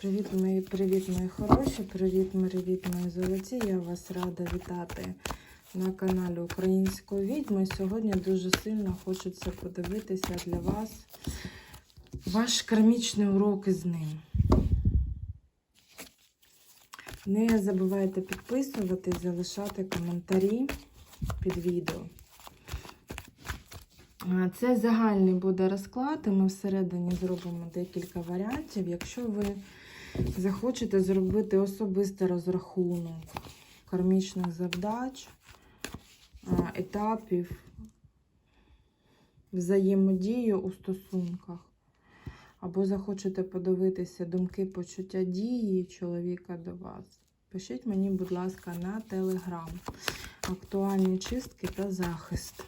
Привіт, мої привіт, мої хороші, привіт, привіт, мої золоті. Я вас рада вітати на каналі Української відьми. Сьогодні дуже сильно хочеться подивитися для вас ваш кармічний урок із ним. Не забувайте підписуватись, залишати коментарі під відео. Це загальний буде розклад, ми всередині зробимо декілька варіантів. Якщо ви захочете зробити особистий розрахунок кармічних завдач, етапів, взаємодію у стосунках, або захочете подивитися думки, почуття дії чоловіка до вас, пишіть мені, будь ласка, на телеграм. Актуальні чистки та захист.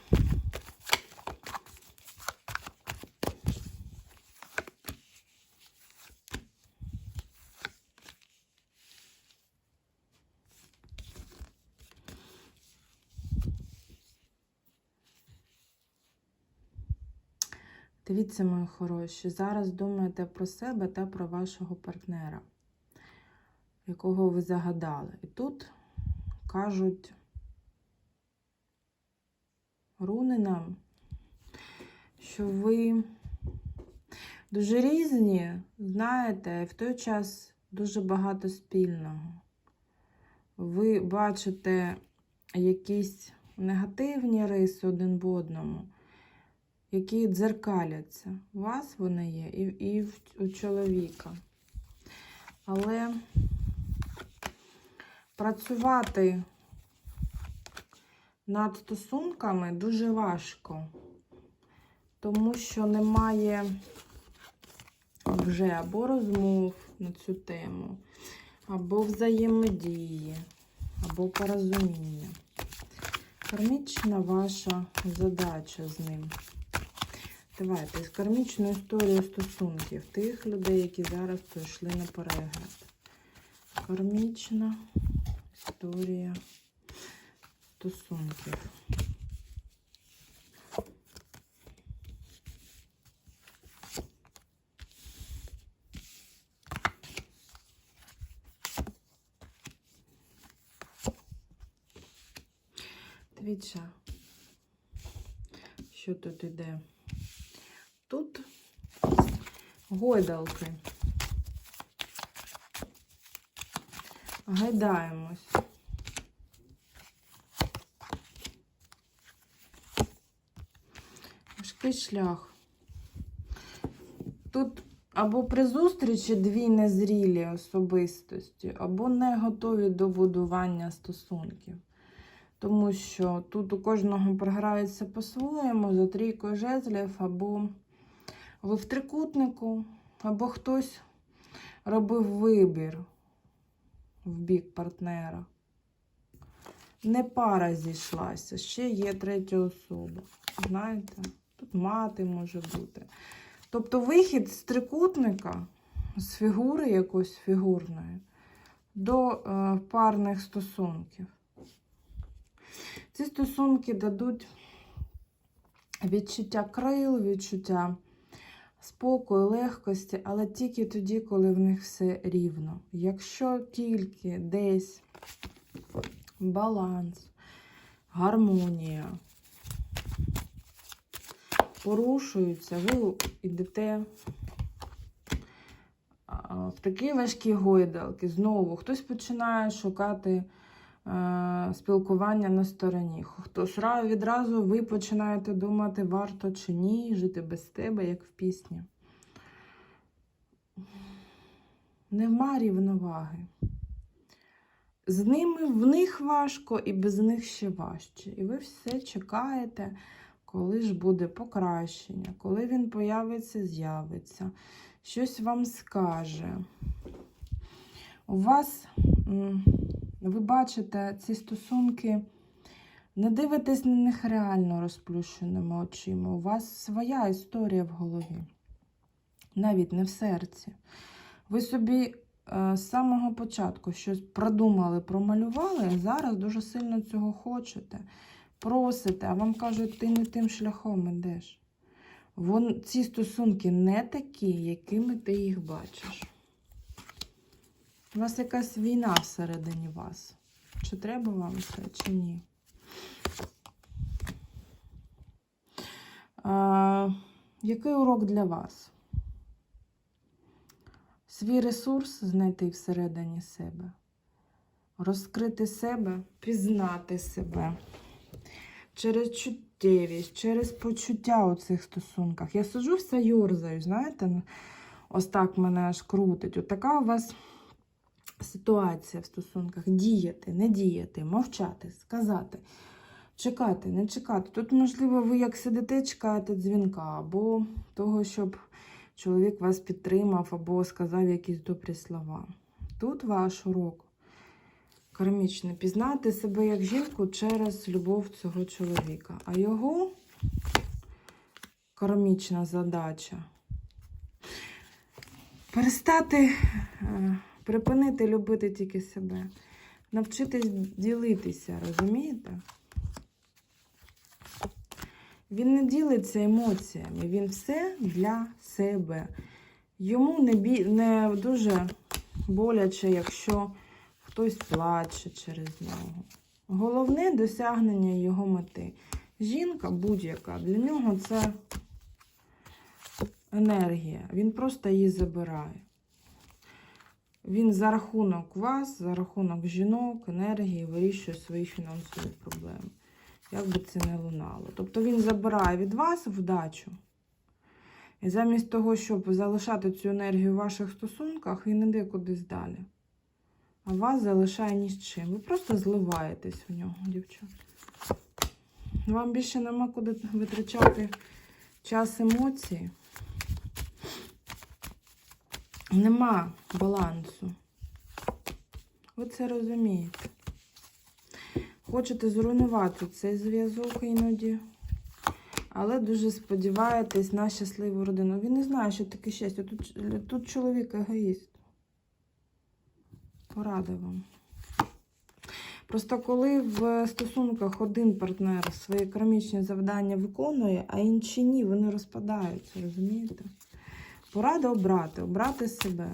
Дивіться, мої хороші, зараз думайте про себе та про вашого партнера, якого ви загадали. І тут кажуть руни нам, що ви дуже різні, знаєте, в той час дуже багато спільного. Ви бачите якісь негативні риси один в одному які дзеркаляться. У вас вони є і, і у чоловіка. Але працювати над стосунками дуже важко, тому що немає вже або розмов на цю тему, або взаємодії, або порозуміння. Кармічна ваша задача з ним. Давайте з кармічну історію стосунків тих людей, які зараз прийшли на перегляд. Кармічна історія стосунків. Дивіться, що тут іде. Тут гойдалки. Гайдаємось. Важкий шлях. Тут або при зустрічі дві незрілі особистості, або не готові до будування стосунків. Тому що тут у кожного програється по-своєму за трійкою жезлів, або ви в трикутнику, або хтось робив вибір в бік партнера. Не пара зійшлася, ще є третя особа. Знаєте, тут мати може бути. Тобто вихід з трикутника, з фігури якоїсь фігурної, до е, парних стосунків. Ці стосунки дадуть відчуття крил, відчуття спокою, легкості, але тільки тоді, коли в них все рівно. Якщо тільки десь баланс, гармонія порушуються, ви йдете в такі важкі гойдалки. Знову хтось починає шукати спілкування на стороні. Хтось відразу ви починаєте думати, варто чи ні, жити без тебе, як в пісні. Нема рівноваги. З ними в них важко і без них ще важче. І ви все чекаєте, коли ж буде покращення, коли він появиться, з'явиться, щось вам скаже. У вас ви бачите ці стосунки, не дивитесь на них реально розплющеними очима. У вас своя історія в голові, навіть не в серці. Ви собі е, з самого початку щось продумали, промалювали, а зараз дуже сильно цього хочете, просите, а вам кажуть, ти не тим шляхом ідеш. Вон, ці стосунки не такі, якими ти їх бачиш. У вас якась війна всередині вас. Чи треба вам це, чи ні? А, який урок для вас? Свій ресурс знайти всередині себе, розкрити себе, пізнати себе через чуттєвість, через почуття у цих стосунках. Я сиджу все юрзаю, знаєте, ну, ось так мене аж крутить. От така у вас ситуація в стосунках. Діяти, не діяти, мовчати, сказати, чекати, не чекати. Тут, можливо, ви як сидите, чекаєте дзвінка, або того, щоб чоловік вас підтримав, або сказав якісь добрі слова. Тут ваш урок кармічний. Пізнати себе як жінку через любов цього чоловіка. А його кармічна задача перестати, е, припинити любити тільки себе, навчитись ділитися, розумієте? Він не ділиться емоціями, він все для себе. Йому не, бі... не дуже боляче, якщо хтось плаче через нього. Головне досягнення його мети. Жінка будь-яка, для нього це енергія. Він просто її забирає. Він за рахунок вас, за рахунок жінок, енергії вирішує свої фінансові проблеми. Як би це не лунало. Тобто він забирає від вас вдачу. І замість того, щоб залишати цю енергію в ваших стосунках, він іде кудись далі. А вас залишає ні з чим. Ви просто зливаєтесь в нього, дівчата. Вам більше нема куди витрачати час емоцій. Нема балансу. Ви це розумієте. Хочете зруйнувати цей зв'язок іноді, але дуже сподіваєтесь на щасливу родину. Він не знає, що таке щастя. Тут, тут чоловік егоїст. Порада вам. Просто коли в стосунках один партнер свої кармічні завдання виконує, а інші ні, вони розпадаються, розумієте? Порада обрати, обрати себе.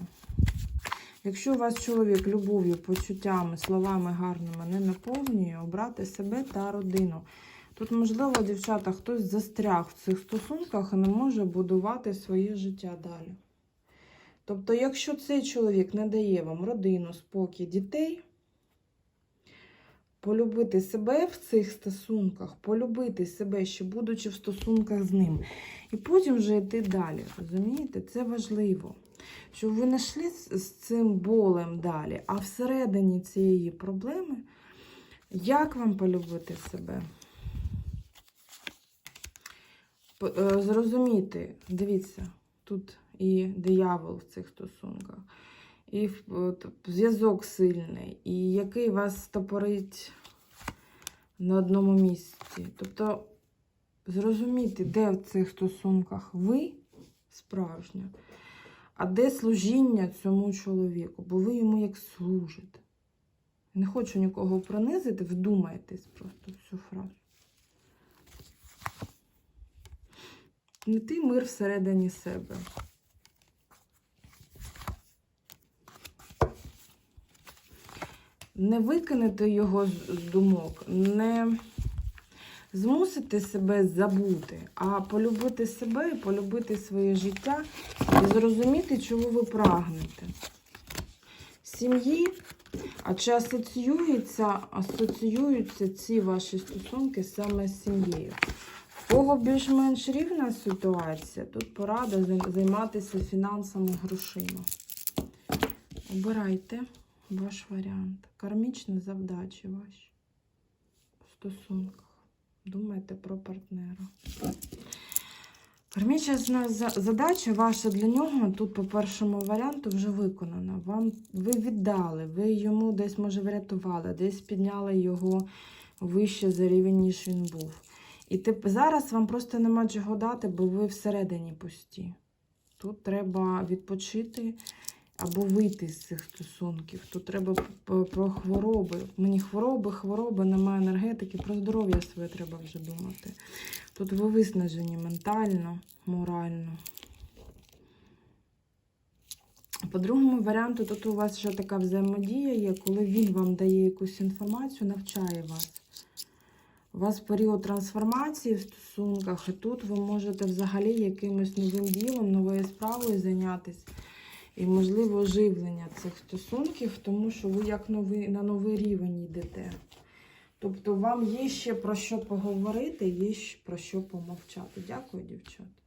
Якщо у вас чоловік любов'ю, почуттями, словами гарними не наповнює, обрати себе та родину. Тут, можливо, дівчата, хтось застряг в цих стосунках і не може будувати своє життя далі. Тобто, якщо цей чоловік не дає вам родину, спокій, дітей, полюбити себе в цих стосунках, полюбити себе, ще будучи в стосунках з ним, і потім вже йти далі. Розумієте? Це важливо. Щоб ви не йшли з цим болем далі, а всередині цієї проблеми, як вам полюбити себе? Е, Зрозуміти, дивіться, тут і диявол в цих стосунках, і от зв'язок сильний, і який вас стопорить на одному місці. Тобто зрозуміти, де в цих стосунках ви справжня, а де служіння цьому чоловіку, бо ви йому як служите. Не хочу нікого принизити, вдумайтесь просто в цю фразу. Знайти мир всередині себе. Не викинути його з думок, не змусити себе забути, а полюбити себе і полюбити своє життя і зрозуміти, чого ви прагнете. Сім'ї, а чи асоціюються, асоціюються ці ваші стосунки саме з сім'єю? В кого більш-менш рівна ситуація, тут порада займатися фінансами, грошима. Обирайте ваш варіант. Кармічні завдачі ваші в стосунках. Думайте про партнера. Кармічна задача ваша для нього тут по першому варіанту вже виконана. Вам ви віддали, ви йому десь, може, врятували, десь підняли його вище за рівень, ніж він був. І тип, зараз вам просто нема чого дати, бо ви всередині пусті. Тут треба відпочити або вийти з цих стосунків. Тут треба про хвороби. Мені хвороби, хвороби, немає енергетики, про здоров'я своє треба вже думати. Тут ви виснажені ментально, морально. По другому варіанту, тут у вас ще така взаємодія є, коли він вам дає якусь інформацію, навчає вас. У вас період трансформації в стосунках, і тут ви можете взагалі якимось новим ділом, новою справою зайнятися. І, можливо, оживлення цих стосунків, тому що ви як новий, на новий рівень йдете. Тобто вам є ще про що поговорити, є ще про що помовчати. Дякую, дівчата.